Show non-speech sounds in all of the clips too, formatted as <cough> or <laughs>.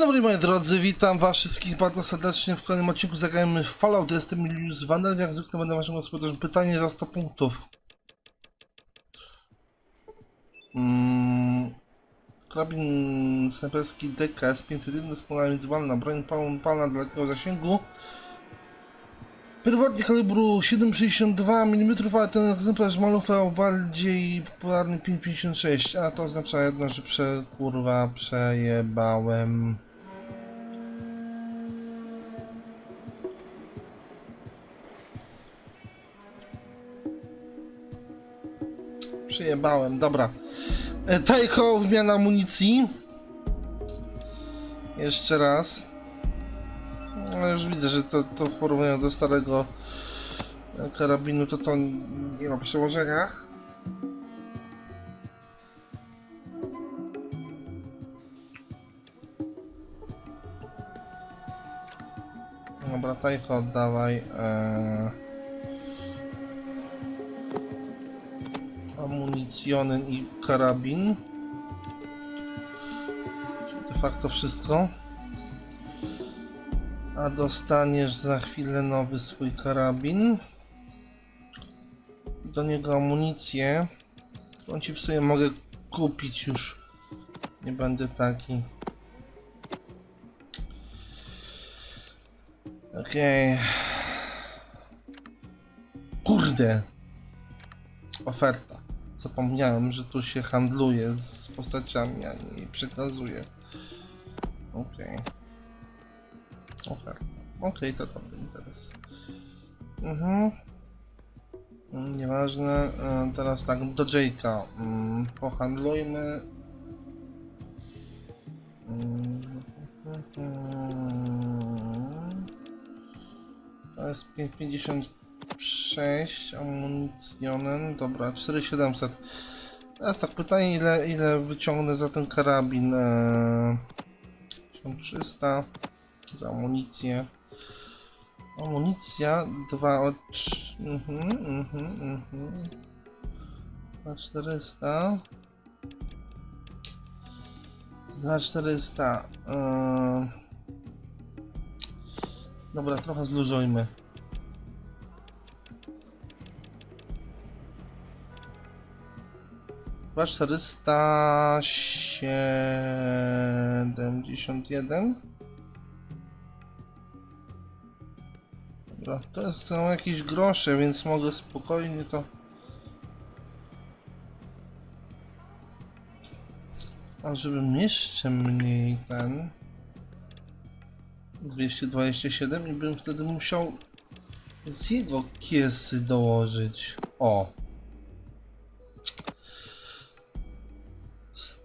dobry moi drodzy, witam was wszystkich bardzo serdecznie w kolejnym odcinku Zagrajmy w Fallout. Jestem Julius Vandal, jak zwykle będę waszym gospodarzem. Pytanie za 100 punktów. Mm, karabin snajperski DKS 501 doskonale wizualna broń pal- palna dalekiego zasięgu. Pierwotnie kalibru 7,62 mm, ale ten egzemplarz malował bardziej popularny 5,56, a to oznacza jedno, że prze, kurwa przejebałem. Przejebałem, dobra. E, Tajko, wymiana amunicji. Jeszcze raz. No już widzę, że to, to w porównaniu do starego e, karabinu to to nie ma przełożenia. Dobra, tajko oddawaj. E... Amunicjonen i karabin. De facto wszystko. A dostaniesz za chwilę nowy swój karabin. Do niego amunicję. którą ci w sobie mogę kupić już. Nie będę taki. Okej. Kurde. Oferta. Zapomniałem, że tu się handluje z postaciami, a nie je przekazuje. Okej. Oferta. Okej, to dobry interes. Mhm. Mm, Nieważne. E, Teraz tak, do Jake'a. Mm, Pohandlujmy. Mm, To jest 556 amunicjonen. Dobra, 4700. Teraz tak, pytanie ile, ile wyciągnę za ten karabin. Eee, 1300 za amunicję. Amunicja 2 od. trz- Mhm, mhm, mhm. 2400. 2400. Eee... Dobra, trochę zluzujmy. Siedemdziesiąt jeden. Dobra, to jest, są jakieś grosze, więc mogę spokojnie to... A żebym jeszcze mniej ten... 227 i bym wtedy musiał z jego kiesy dołożyć. O!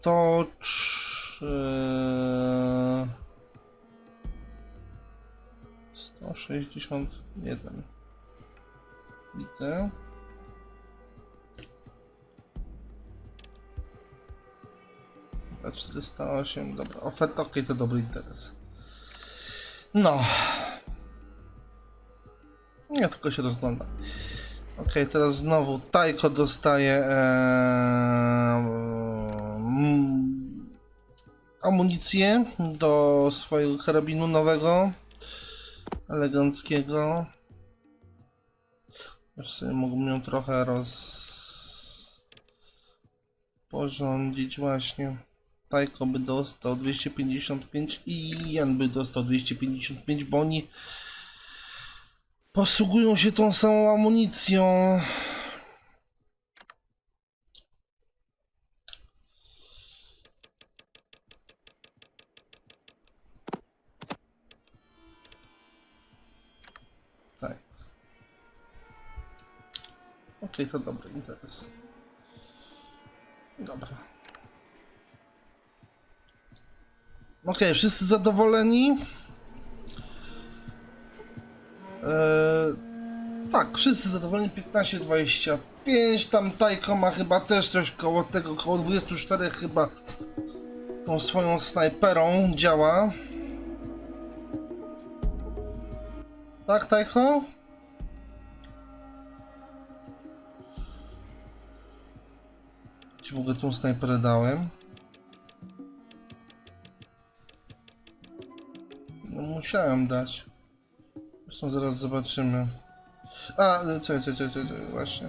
103... 161. Widzę. Dobra, 408, dobra, oferta, ok, to dobry interes. No. Nie, tylko się rozgląda. Ok, teraz znowu Tajko dostaje mm, amunicję do swojego karabinu nowego, eleganckiego. Już sobie mógłbym ją trochę rozporządzić właśnie. Tajko by dostał 255 i Jan by dostał 255, bo oni posługują się tą samą amunicją. Okej, to dobry interes. Dobra. Okej, wszyscy zadowoleni? Eee, tak, wszyscy zadowoleni. 15-25. Tam Tajko ma chyba też coś koło tego, koło 24 chyba tą swoją snajperą działa. Tak, Tajko? Ci w ogóle tą snajperę dałem. musiałem dać. Zresztą zaraz zobaczymy. A, y, czekaj, czekaj, czekaj, właśnie.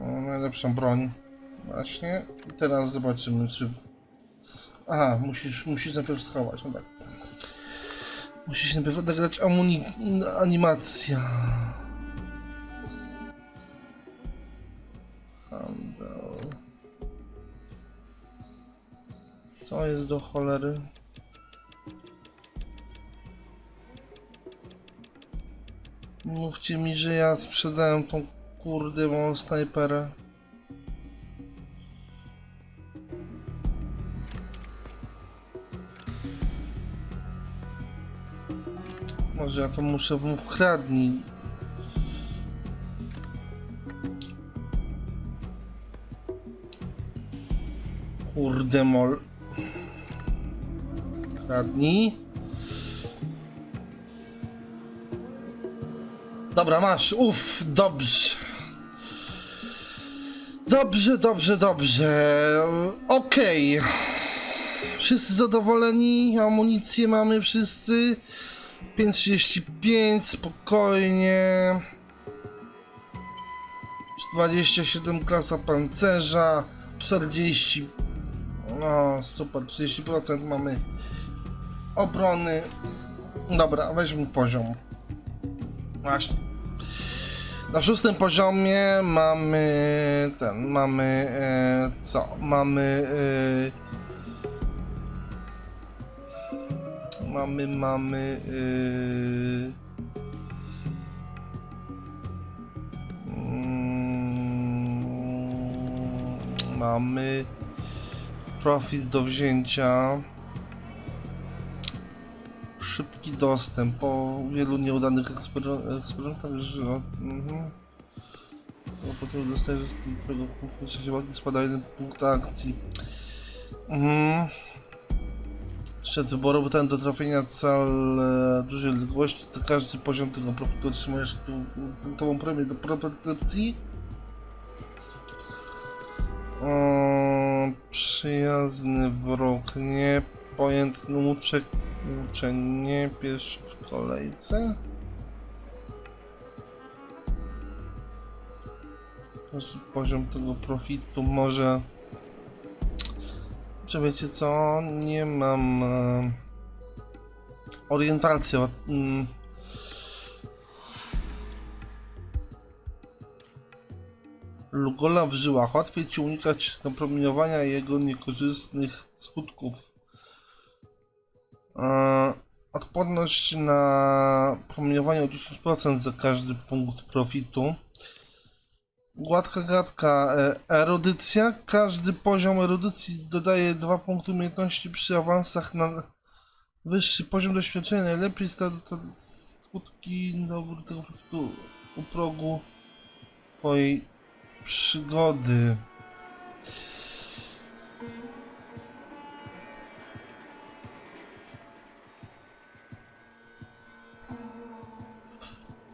O, najlepszą broń. Właśnie. I teraz zobaczymy, czy... Aha, musisz, musisz najpierw schować, no tak. Musisz najpierw odegrać animacja. Jest do cholery? Mówcie mi, że ja sprzedałem tą kurde małą snajperę. Może ja to muszę mu wkradnij. Kurde mol. Kradnij. Dobra, masz. Uff, dobrze. Dobrze, dobrze, dobrze. Okej. Wszyscy zadowoleni? Amunicję mamy wszyscy. 5,35, spokojnie. 27 klasa pancerza. 40. No, super, 30% mamy obrony. Dobra, weźmy poziom. Właśnie. Na szóstym poziomie mamy ten, mamy e, co? Mamy e, mamy, mamy e, mm, mamy profit do wzięcia szybki dostęp po wielu nieudanych ekspery- eksperymentach, że mhm. No, potem dostajesz z tego punktu trzeciej wagi spada jeden punkt akcji. Mhm. Szczyt wyboru ten do trafienia cel e, dużej odległości. Za każdy poziom tego profitu otrzymujesz tu punktową premię do percepcji. Przyjazny wróg, niepojętny łuczek, uczenie pierwszy w kolejce. Poziom tego profitu może... Czy wiecie co? Nie mam... E, orientacji. Mm, Lugola w żyłach. Łatwiej ci unikać napromieniowania jego niekorzystnych skutków. E, Odporność na promieniowanie o 10% za każdy punkt profitu. Gładka gadka. e, Erudycja. Każdy poziom erudycji dodaje 2 punkty umiejętności przy awansach na wyższy poziom doświadczenia. Najlepiej skutki doboru tego profitu u progu twojej przygody.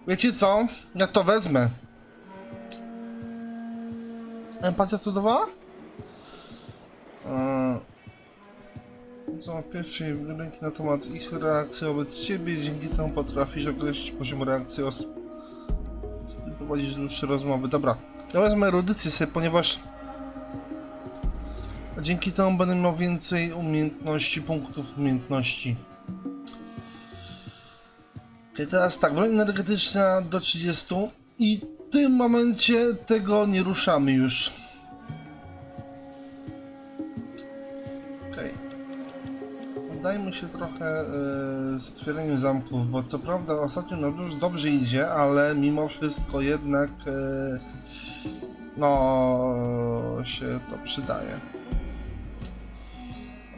Wiecie co? Ja to wezmę. Empatia co dawała? Eee, pierwszej ręki na temat ich reakcji wobec ciebie, dzięki temu potrafisz określić poziom reakcji os... prowadzisz dłuższe rozmowy. Dobra, ja wezmę erudycję sobie, ponieważ dzięki temu będę miał więcej umiejętności, punktów umiejętności. Okay, teraz tak, broń energetyczna do 30 i w tym momencie tego nie ruszamy już. Okej. Dajmy się trochę e, z otwieraniem zamków, bo to prawda ostatnio nam już dobrze idzie, ale mimo wszystko jednak e, no się to przydaje.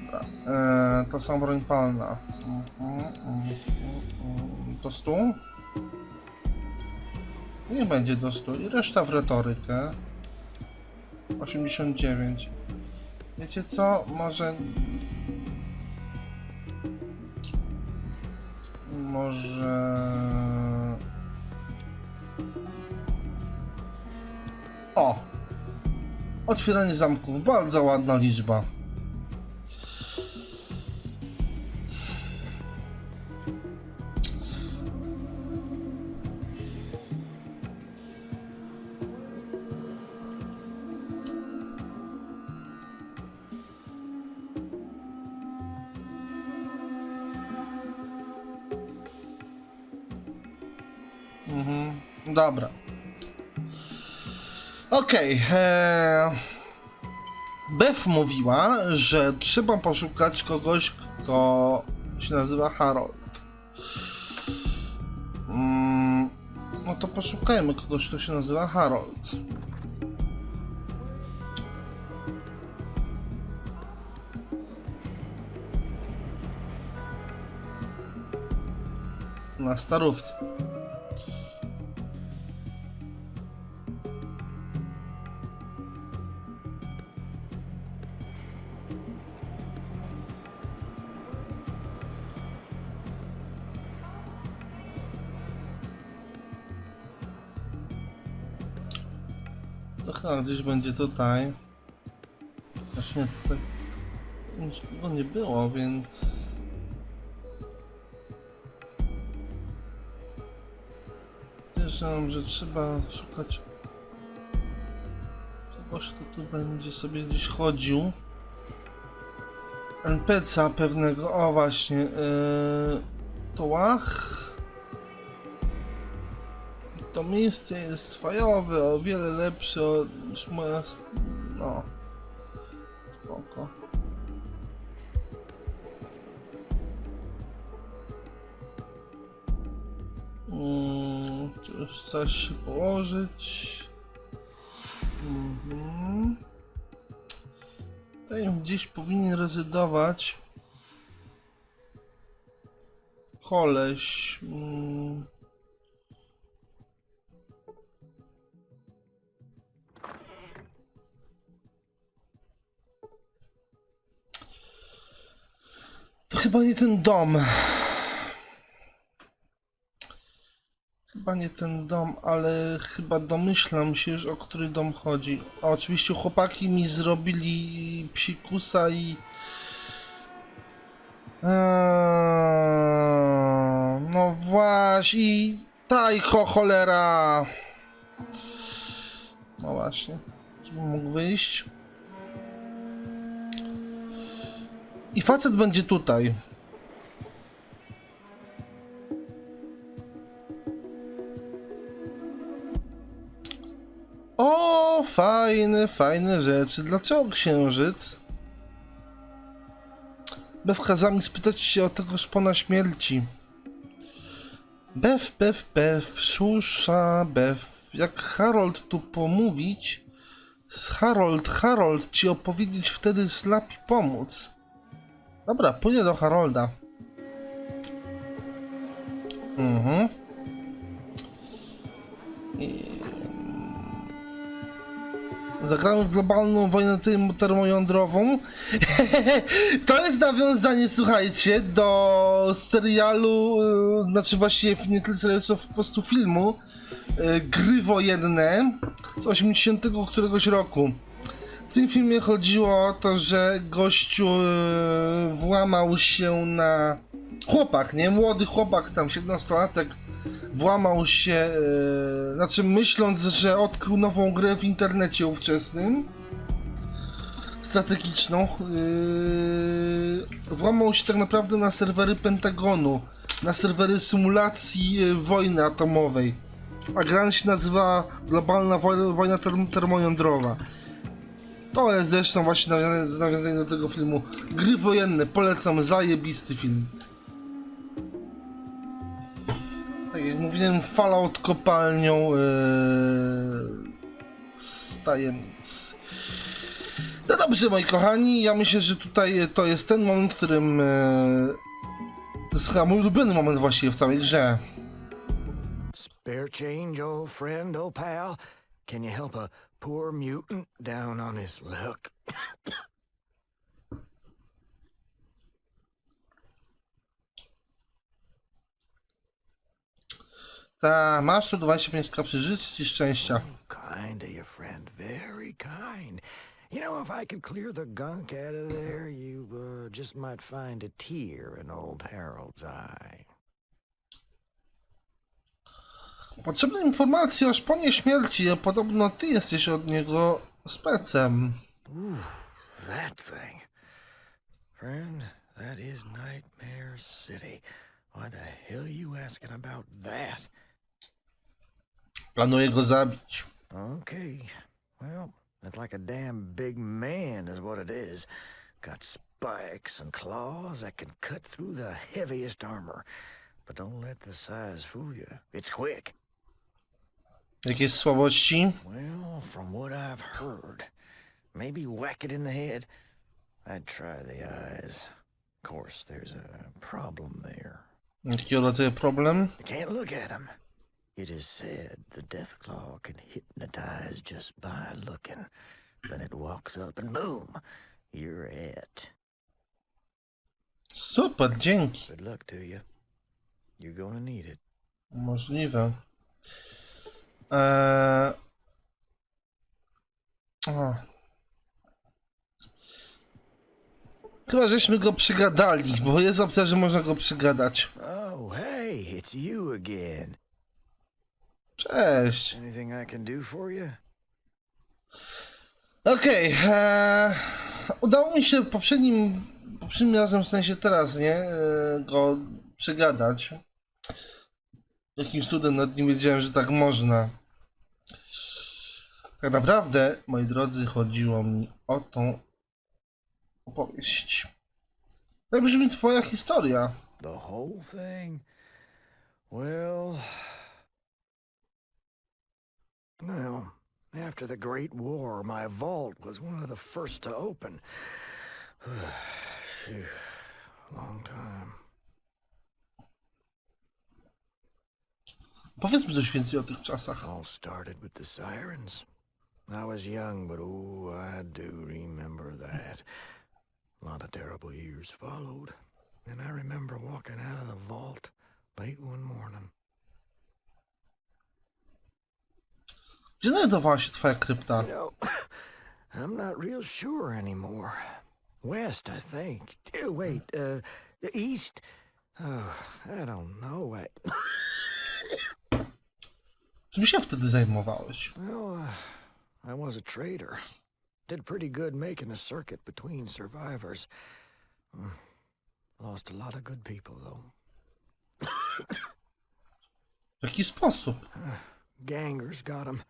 Dobra, e, to są broń palna. Mhm, mhm. Do 100? Nie będzie do 100 i reszta w retorykę. 89. Wiecie co? Może... Może... O! Otwieranie zamków. Bardzo ładna liczba. Dobra. Okej. Okay, Beth mówiła, że trzeba poszukać kogoś, kto się nazywa Harold. Mm, no to poszukajmy kogoś, kto się nazywa Harold. Na starówce. Chyba gdzieś będzie tutaj. Aż nie, tutaj niczego nie było, więc... Podejrzewam, że trzeba szukać kogoś, kto tu będzie sobie gdzieś chodził. NPC pewnego, o właśnie, yy, Tołach. To miejsce jest fajowe, o wiele lepsze od- moja... no... Spoko. Mm, czy już coś się położyć? Mhm. Tutaj gdzieś powinien rezydować koleś. Mm. Ten dom. Chyba nie ten dom, ale chyba domyślam się już o który dom chodzi. A oczywiście chłopaki mi zrobili psikusa i... Eee, no właśnie, tajko cholera. No właśnie, żebym mógł wyjść. I facet będzie tutaj. Fajne, fajne rzeczy. Dlaczego księżyc? Bew kazał mi spytać się o tego szpona śmierci. Bew, bew, bew, szusza, bew. Jak Harold tu pomówić, z Harold, Harold ci opowiedzieć wtedy slapi pomóc. Dobra, pójdę do Harolda. Mhm. I... Zagramy globalną wojnę termojądrową. <laughs> to jest nawiązanie, słuchajcie, do serialu, yy, znaczy właściwie nie tyle serialu, co po prostu filmu yy, Gry Wojenne z 80 któregoś roku. W tym filmie chodziło o to, że gościu yy, włamał się na... Chłopak, nie? Młody chłopak, tam 17-latek, włamał się, yy, znaczy myśląc, że odkrył nową grę w internecie ówczesnym, strategiczną, yy, włamał się tak naprawdę na serwery Pentagonu, na serwery symulacji yy, wojny atomowej. A gra się nazywa Globalna Woj- Wojna term termojądrowa. To jest zresztą właśnie nawiązanie do tego filmu. Gry wojenne, polecam, zajebisty film. Jak mówiłem, Fallout kopalnią yy, z tajemnic. No dobrze, moi kochani, ja myślę, że tutaj to jest ten moment, w którym yy, to jest chyba mój ulubiony moment właściwie w całej grze. Spare change, old friend, old pal? Can you help a poor mutant down on his luck? Ta, masz tu 25 kaprzy życz ci szczęścia. Kind of your friend, very kind. You know, if I could clear the gunk out of there, you uh, just might find a tear in old Harold's eye. Potrzebne informacje o szponie śmierci, a podobno ty jesteś od niego specem. Ooh, That thing. Friend, that is Nightmare City. Why the hell you asking about that? Planuję go zabić. Okay. Well, that's like a damn big man, is what it is. Got spikes and claws that can cut through the heaviest armor. But don't let the size fool you. It's quick. Jakieś słabości? Well, from what I've heard, maybe whack it in the head. I'd try the eyes. Of course, there's a problem there. Jakiego rodzaju problem? You can't look at him. It is said the death claw can hypnotize just by looking. Then it walks up and boom, you're it. Super, dzięki. Good luck to you. You're gonna need it. Możliwe. Eee... O. Chyba żeśmy go przygadali, bo jest opcja, że można go przygadać. Oh, hey, it's you again. Cześć. Anything I can do for you? Okej. eee, udało mi się poprzednim, poprzednim razem, w sensie teraz, nie? Eee, go przygadać. Jakimś cudem nawet nie wiedziałem, że tak można. Tak naprawdę, moi drodzy, chodziło mi o tą opowieść. Tak brzmi twoja historia. The whole thing? Well. Well, after the Great War, my vault was one of the first to open. <sighs> Phew, long time. Powiedz mi coś więcej o tych czasach. All started with the sirens. I was young, but oh, I do remember that. A lot of terrible years followed. And I remember walking out of the vault late one morning. Gdzie znajdowała się twoja krypta? You know, <laughs> I'm not real sure anymore. West, I think. Wait, uh, east? Oh, I don't know. I, <laughs> Czym się wtedy zajmowałeś? well, uh, I was a trader. Did pretty good making a circuit between survivors. Mm, Lost a lot of good people, though. W jaki sposób? Gangers got 'em.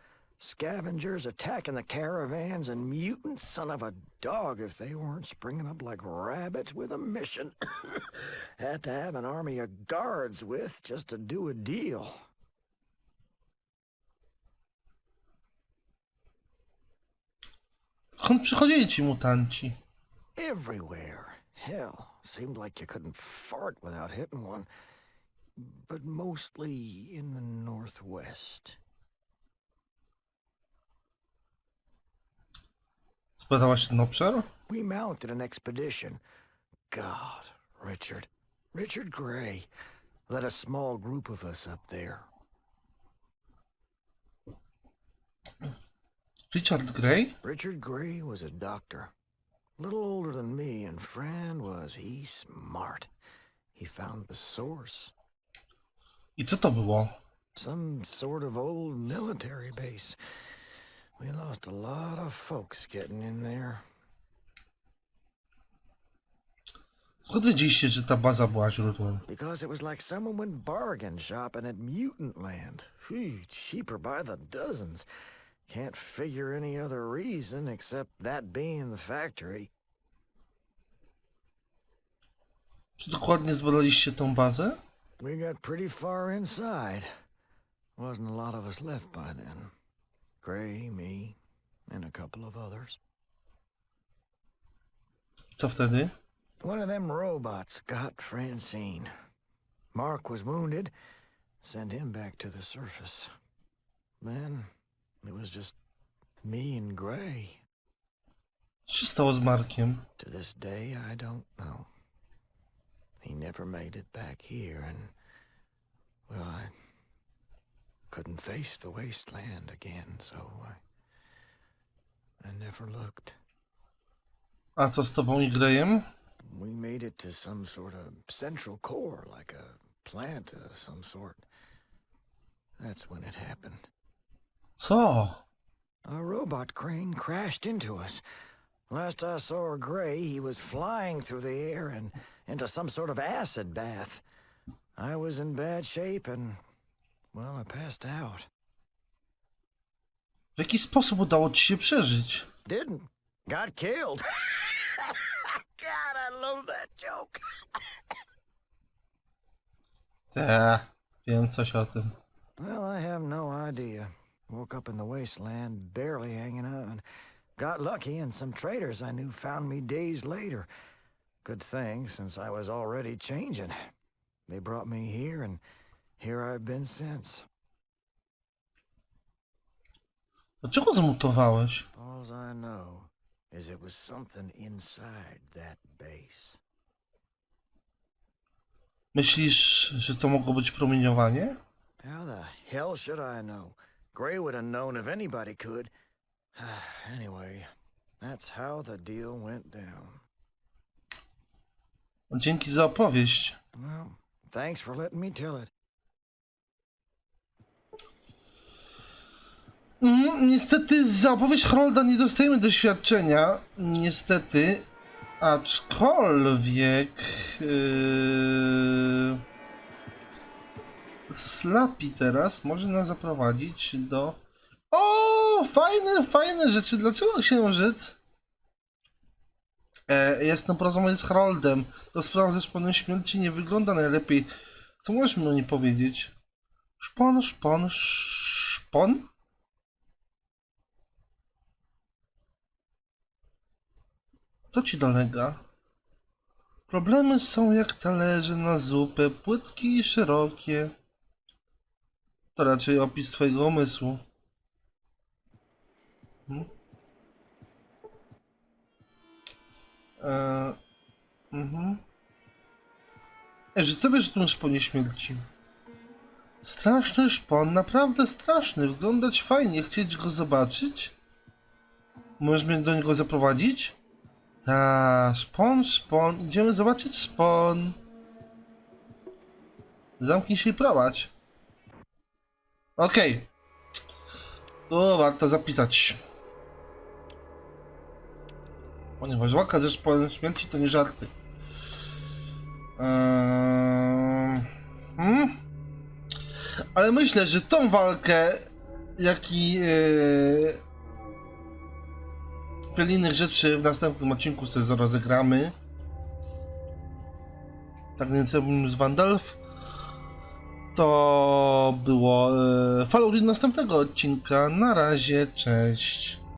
Scavengers attacking the caravans, and mutants, son of a dog, if they weren't springing up like rabbits with a mission. <coughs> Had to have an army of guards with just to do a deal. Skąd przychodzili ci mutanci? Everywhere. Hell, seemed like you couldn't fart without hitting one. But mostly in the northwest. Spadałaś ten obszar? We mounted an expedition. God, Richard. Richard Gray led a small group of us up there. Richard Grey? Richard Gray was a doctor. A little older than me, and Fran was he smart. He found the source. I co to było? Some sort of old military base. We lost a lot of folks getting in there. Skąd wiedzieliście, że ta baza była źródłem? Because it was like someone went bargain shopping at Mutant Land. Cheaper by the dozens. Can't figure any other reason except that being the factory. Czy dokładnie zbadaliście tą bazę? We got pretty far inside. Wasn't a lot of us left by then. Gray, me, and a couple of others. Co wtedy? One of them robots got Francine. Mark was wounded. Sent him back to the surface. Then it was just me and Gray. Co się stało z Markiem? To this day, I don't know. He never made it back here, and, well, I couldn't face the wasteland again, so I, I never looked. A co z tobą i Greyem? We made it to some sort of central core, like a plant of some sort. That's when it happened. Co? A robot crane crashed into us. Last I saw Gray, he was flying through the air and into some sort of acid bath. I was in bad shape and, well, I passed out. W jaki sposób udało ci się przeżyć? Didn't. Got killed. <laughs> God, I love that joke. Te, wiem coś o tym. Well, I have no idea. Woke up in the wasteland, barely hanging on. Got lucky, and some traders I knew found me days later. Good thing, since I was already changing. They brought me here, and here I've been since. Dlaczego zmutowałeś? All I know is it was something inside that base. Myślisz, że to mogło być promieniowanie? How the hell should I know? Gray would have known if anybody could. <sighs> anyway, that's how the deal went down. Dzięki za opowieść. Well, thanks for letting me tell it. Niestety za opowieść Harolda nie dostajemy doświadczenia. Niestety. Aczkolwiek... Yy... Slappy teraz może nas zaprowadzić do... O, fajne, fajne rzeczy. Dlaczego księżyc? E, jestem porozmawiać z Haroldem. To sprawa ze szponem śmierci nie wygląda najlepiej. Co możesz mi powiedzieć? Szpon, szpon, szpon? Co ci dolega? Problemy są jak talerze na zupę, płytkie i szerokie. To raczej opis twojego umysłu. Hmm? Eee, mhm. Ej, że co wiesz o tym szponie śmierci? Straszny szpon, naprawdę straszny. Wyglądać fajnie, chcieć go zobaczyć? Możesz mnie do niego zaprowadzić? Ta, szpon, szpon. Idziemy zobaczyć szpon. Zamknij się i prowadź. Okej. To warto zapisać. Ponieważ walka ze szponem śmierci to nie żarty. Eee... Hmm? Ale myślę, że tą walkę, jak i yy, wiele innych rzeczy w następnym odcinku sobie rozegramy. Tak więc z Vandalf. To było e, follow następnego odcinka. Na razie, cześć.